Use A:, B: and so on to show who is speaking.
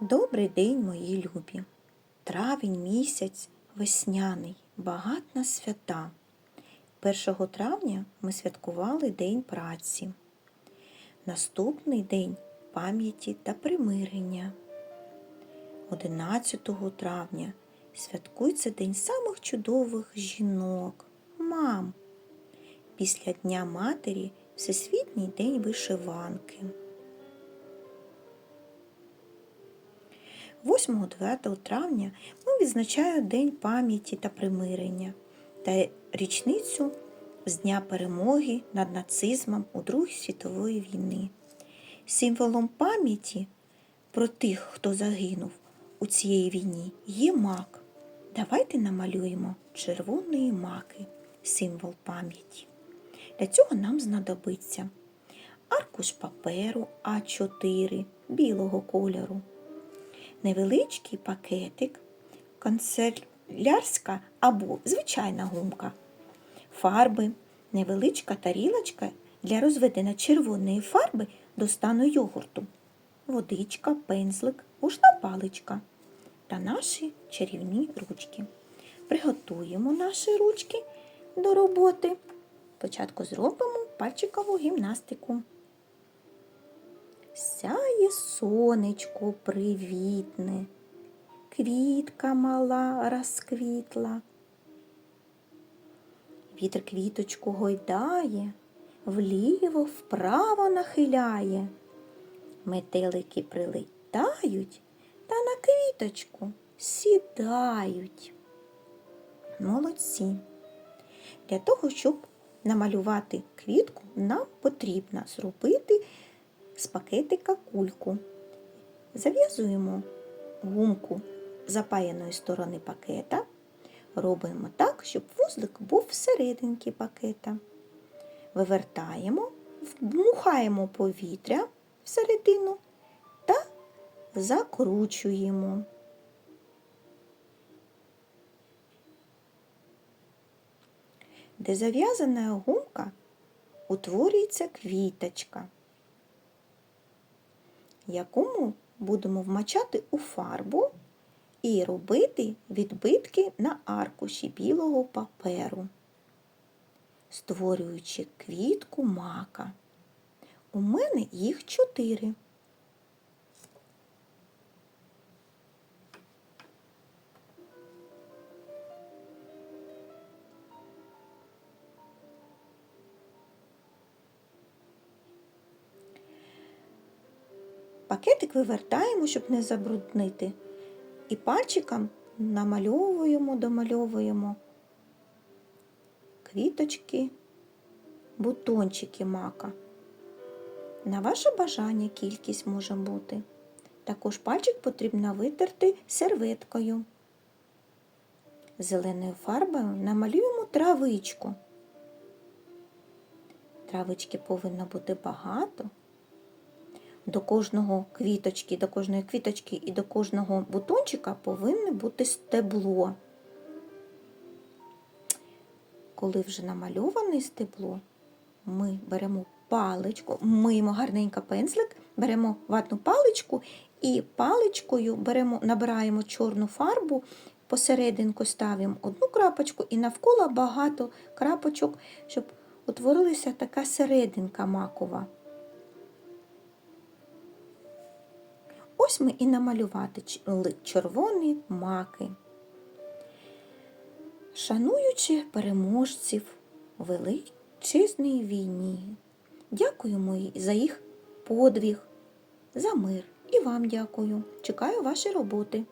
A: Добрий день, мої любі. Травень місяць весняний, багат на свята. 1 травня ми святкували День праці. Наступний день пам'яті та примирення. 11 травня святкується День самих чудових жінок, мам. Після Дня Матері Всесвітній день вишиванки. 8-9 травня ми відзначаємо День пам'яті та примирення та річницю з Дня перемоги над нацизмом у Другій світової війни. Символом пам'яті про тих, хто загинув у цій війні, є мак. Давайте намалюємо червоної маки, символ пам'яті. Для цього нам знадобиться аркуш паперу А4 білого кольору, невеличкий пакетик, канцелярська або звичайна гумка, фарби, невеличка тарілочка для розведення червоної фарби до стану йогурту, водичка, пензлик, вушна паличка та наші чарівні ручки. Приготуємо наші ручки до роботи. Спочатку зробимо пальчикову гімнастику. Сяє сонечко привітне, квітка мала розквітла. Вітер квіточку гойдає, вліво вправо нахиляє. Метелики прилетають та на квіточку сідають. Молодці. Для того, щоб намалювати квітку, нам потрібно зробити з пакетика кульку. Зав'язуємо гумку запаяної сторони пакета. Робимо так, щоб вузлик був всерединки пакета. Вивертаємо, вмухаємо повітря всередину та закручуємо. Де зав'язана гумка, утворюється квіточка, яку ми будемо вмачати у фарбу і робити відбитки на аркуші білого паперу, створюючи квітку мака. У мене їх чотири. Пакетик вивертаємо, щоб не забруднити. І пальчиком намальовуємо, домальовуємо квіточки, бутончики мака. На ваше бажання кількість може бути. Також пальчик потрібно витерти серветкою. Зеленою фарбою намалюємо травичку. Травички повинно бути багато. До кожного квіточки, до кожної квіточки і до кожного бутончика повинне бути стебло. Коли вже намальоване стебло, ми беремо паличку, миємо гарненько пензлик, беремо ватну паличку і паличкою беремо, набираємо чорну фарбу, посерединку ставимо одну крапочку і навколо багато крапочок, щоб утворилася така серединка макова. Ось ми і намалювати червоні маки. Шануючи переможців у величезній війні, дякуємо за їх подвиг, за мир. І вам дякую. Чекаю ваші роботи.